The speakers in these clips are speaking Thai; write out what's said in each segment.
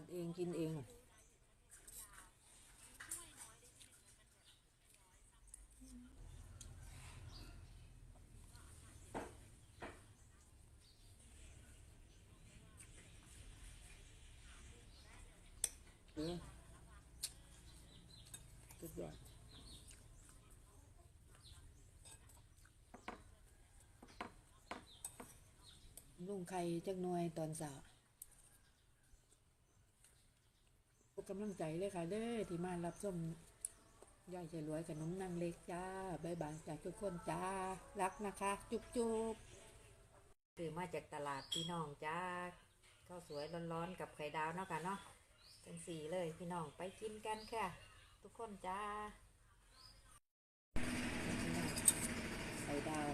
ผัดเองกินเองเออสุดยอดลุงไข่จักหน่วยตอนสาว กำลังใจเลยค่ะ เด้อที่มารับชมยายจะรวยกับน้องนางเล็กจ้าบายบายจากทุกคนจ้า รักนะคะ จุ๊บจุ๊บซื้อมาจากตลาดพี่น้องจ้าข้าวสวยร้อนๆกับไข่ดาวเนาะค่ะเนาะจังสีเลยพี่น้องไปกินกันค่ะ ทุกคนจ้าไข่ดาว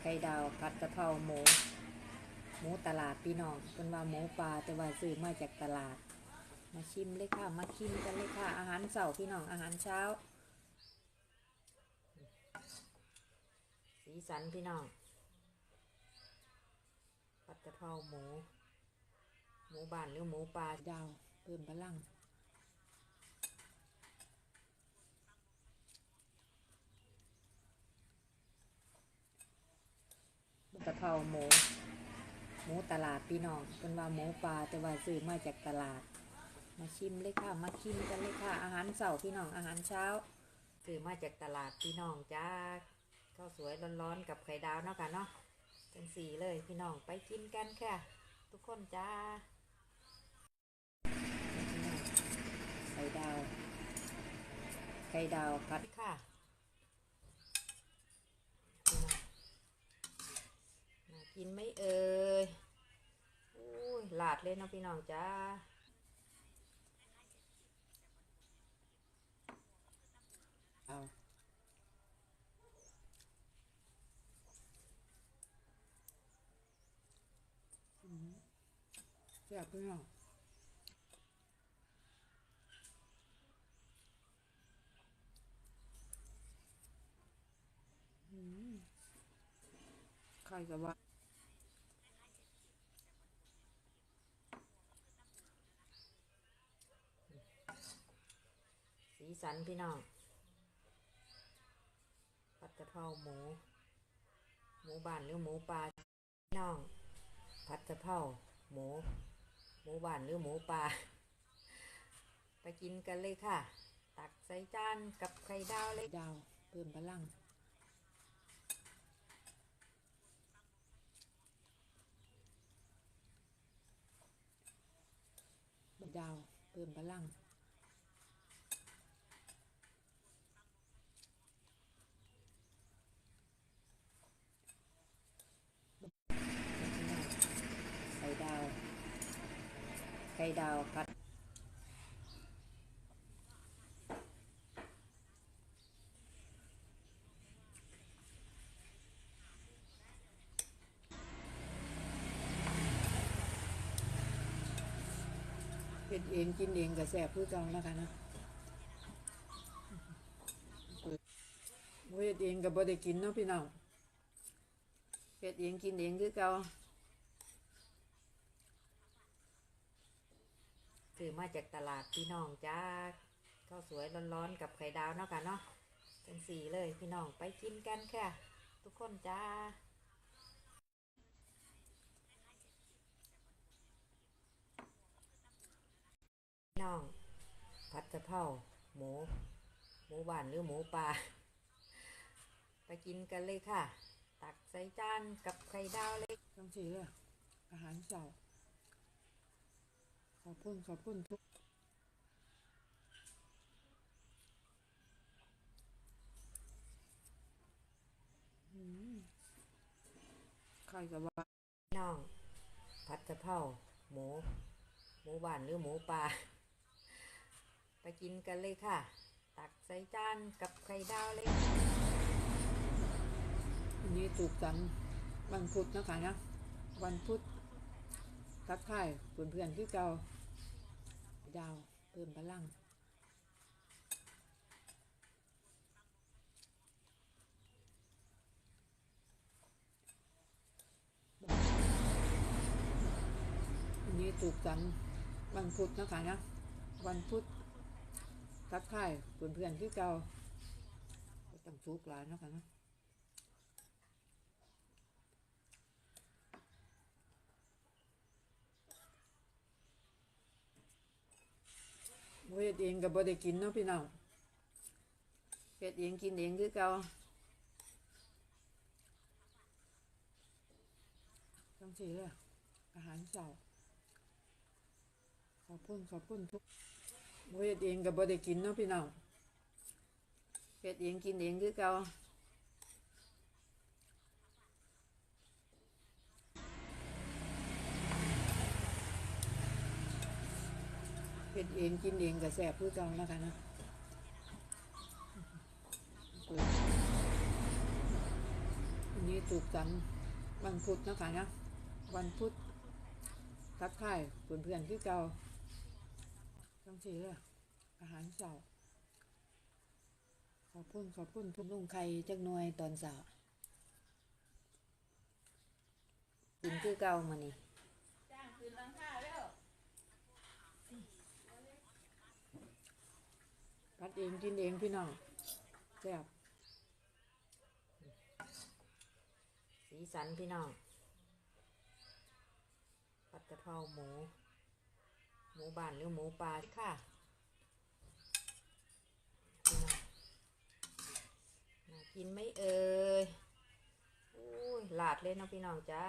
ไข่ดาวผัดกะเพราหมู หมูตลาดพี่น้องเป็นว่าหมูปลาแต่ว่าซื้อมาจากตลาด มาชิมเลยค่ะ มาชิมกันเลยค่ะ อาหารเสาร์พี่น้องอาหารเช้า สีสันพี่น้องผัดกะเพราหมู หมูบ้านหรือหมูปลาดาวเพิ่มพลังกะเพราหมู หมูตลาดพี่น้องเป็นว่าหมูปลาแต่ว่าซื้อมาจากตลาด มาชิมเลยค่ะมาชิมกันเลยค่ะ อาหารเสาร์พี่น้องอาหารเช้าซื้อมาจากตลาดพี่น้องจ้าข้าวสวยร้อนๆกับไข่ดาวเนาะค่ะเนาะจังสีเลยพี่น้องไปกินกันค่ะ ทุกคนจ้าไข่ดาว ไข่ดาวผัดค่ะพี่น้องน่ากินไหม่เอ่ยอุ้ยหลาดเลยเนาะพี่น้องจ้าเอาอืม แซ่บพี่น้องอืมใครกับว่าสีสันพี่น้องผัดกะเพราหมู หมูบ้านหรือหมูปลาพี่น้องผัดกะเพราหมู หมูบ้านหรือหมูป่าไปกินกันเลยค่ะ ตักใส่จานกับไข่ดาวเลยดาวเพิ่มพลังดาวเพิ่มพลัง ไข่ดาว ไข่ดาวผัดเฮ็ดเองกินเองก็แซ่บคือเก่านะคะนะเฮ็ดเองก็บ่ได้กินเนาะพี่น้องเฮ็ดเองกินเองคือเก่า ซื้อมาจากตลาดพี่น้องจ้าข้าวสวยร้อนๆกับไข่ดาวเนาะค่ะเนาะจังสีเลยพี่น้องไปกินกันค่ะ ทุกคนจ้าพี่น้อง ผัดกะเพราหมู หมูบ้านหรือหมูปลาไปกินกันเลยค่ะ ตักใส่จานกับไข่ดาวเลยจังสีเลยอาหารเสา ขอบคุณขอบคุณทุกอืมใครกับว่าน้อง ผัดกะเพราหมู หมูบ้านหรือหมูปลาไปกินกันเลยค่ะ ตักใส่จานกับไข่ดาวเลยวันนี้ถูกจันวันพุธนะคะนะ วันพุธ ทักทายเพื่อนๆที่เก่าดาวเพิ่มพลังอันนี้ถูกจันทร์วันพุธนะคะนะ วันพุธทักทายเพื่อนๆที่เก่าต้องสุกหลายนะคะนะ บ่เฮ็ดเองก็บ่ได้กินเนาะพี่น้องเฮ็ดเองกินเองคือเก่าทั้งสี่เลยอาหารเช้าขอบคุณขอบคุณทุกบ่เฮ็ดเองก็บ่ได้กินเนาะพี่น้องเฮ็ดเองกินเองคือเก่า เฮ็ดเองกินเองก็แซ่บคือเก่านะคะนะวันนี้ถูกจันวันพุธนะคะนะ วันพุธทักทายเพื่อนๆที่เก่าจังซี่เลยอาหารเช้าขอบคุณขอบคุณทุกลุงไข่จักหน่วยตอนเช้ากินคือเก่ามานี่จ้างคืนหลังค่าแล้ว พัดเองกินเองพี่น้องแซ่บสีสันพี่น้องผัดกะเพราหมู หมูบ้านหรือหมูปลาค่ะน่ากินไหม่เอ่ยอุ้ยหลาดเลยเนาะพี่น้องจ้า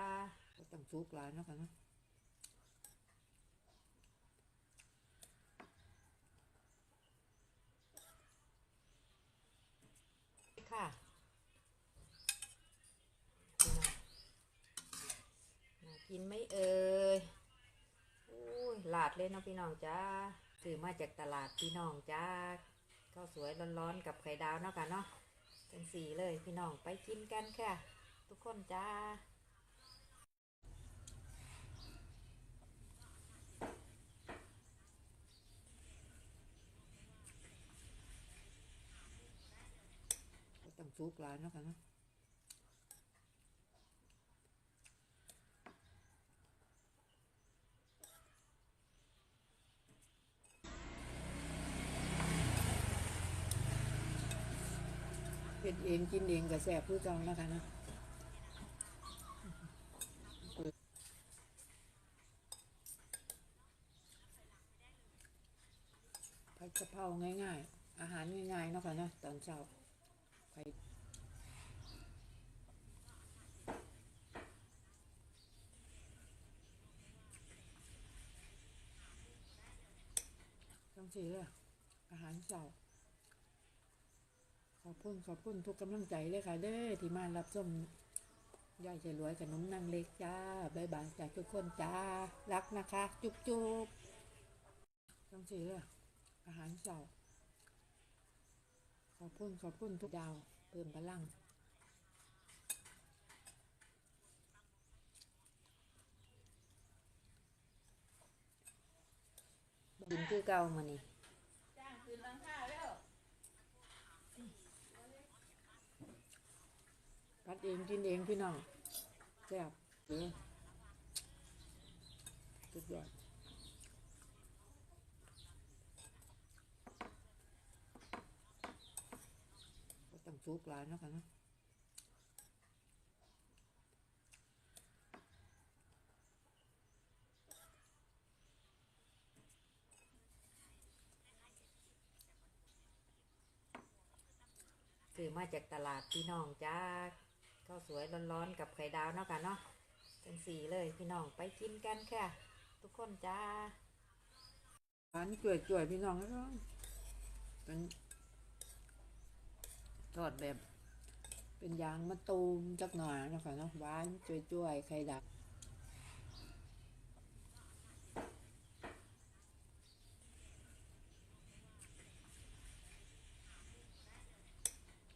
ต้องสุกหลายเนาะค่ะนะพี่น้องน่า กินไม่เอ่ยอุ้ยหลาดเลยนะพี่น้องจ้าซื้อมาจากตลาดพี่น้องจ้าข้าวสวยร้อนๆกับไข่ดาวเนาะค่ะเนาะจังสีเลยพี่น้องไปกินกันค่ะ ทุกคนจ้าต้องสุกหลายเนาะค่ะนเฮ็ดเองกินเองก็แซ่บคือเก่านะคะนะผัดกะเพราง่ายๆ อาหารง่ายๆเนาะค่ะเนาะตอนเช้าไปต้องสีเลยอาหารเช้า ขอบคุณขอบคุณทุกกำลังใจเลยค่ะ เด้อที่มารับชมยายจะรวยกับน้องนางเล็กจ้าบายบายจากทุกคนจ้า รักนะคะ จุ๊บจุ๊บต้องสีเลยอาหารเช้าขอบคุณขอบคุณทุกดาวเพิ่มพลังกินคือเก่ามานี่ จ้าง คัดเองกินเองพี่น้องแซ่บเออสุดยอดก็ต้องสุกหลายเนาะค่ะเนาะซื้อมาจากตลาดพี่น้องจ้า ข้าวสวยร้อนๆกับไข่ดาวเนาะค่ะเนาะจังสีเลยพี่น้องไปกินกันค่ะ ทุกคนจ้าหวานจ่วยจ่วยๆพี่น้องแล้วเป็นทอดแบบ เป็นยางมะตูมจักหน่อยนะคะเนาะหวานจ่วยจวยๆไข่ดัก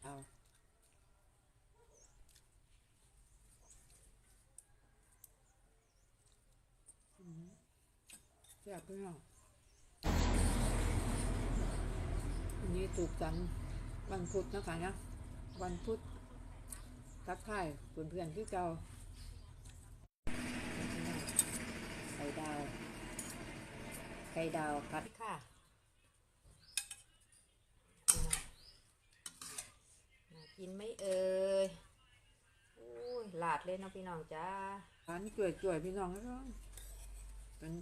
เอาอืม แซ่บพี่น้องวันนี้ถูกจันทร์วันพุธนะคะนะ วันพุธทักทายเพื่อนๆที่เก่าไข่ดาว ไข่ดาวผัดค่ะน่ากินไหม่เอ่ยโอ้ยหลาดเลยเนาะพี่น้องจ้าร้านจ่วยจ่วยๆพี่น้องนะเป็น